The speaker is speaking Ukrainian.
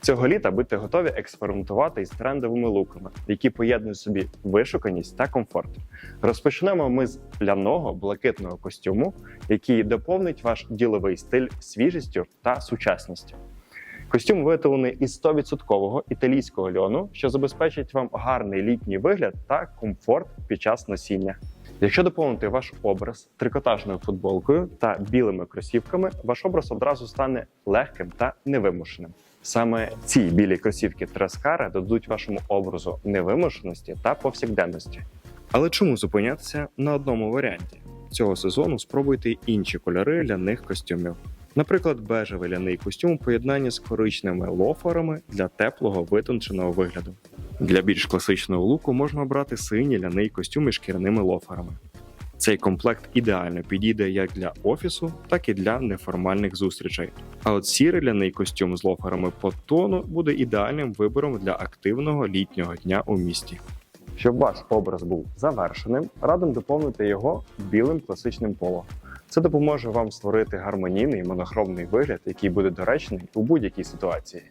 Цього літа будьте готові експериментувати із трендовими луками, які поєднують собі вишуканість та комфорт. Розпочнемо ми з ляного блакитного костюму, який доповнить ваш діловий стиль свіжістю та сучасністю. Костюм виготовлений із 100% італійського льону, що забезпечить вам гарний літній вигляд та комфорт під час носіння. Якщо доповнити ваш образ трикотажною футболкою та білими кросівками, ваш образ одразу стане легким та невимушеним. Саме ці білі кросівки Трескара дадуть вашому образу невимушеності та повсякденності. Але чому зупинятися на одному варіанті? Цього сезону спробуйте інші кольори ляних костюмів. Наприклад, бежевий ляний костюм у поєднанні з коричневими лоферами для теплого витонченого вигляду. Для більш класичного луку можна обрати синій ляний костюм із шкіряними лоферами. Цей комплект ідеально підійде як для офісу, так і для неформальних зустрічей. А от сірий ляний костюм з лоферами по тону буде ідеальним вибором для активного літнього дня у місті. Щоб ваш образ був завершеним, радим доповнити його білим класичним поло. Це допоможе вам створити гармонійний монохромний вигляд, який буде доречний у будь-якій ситуації.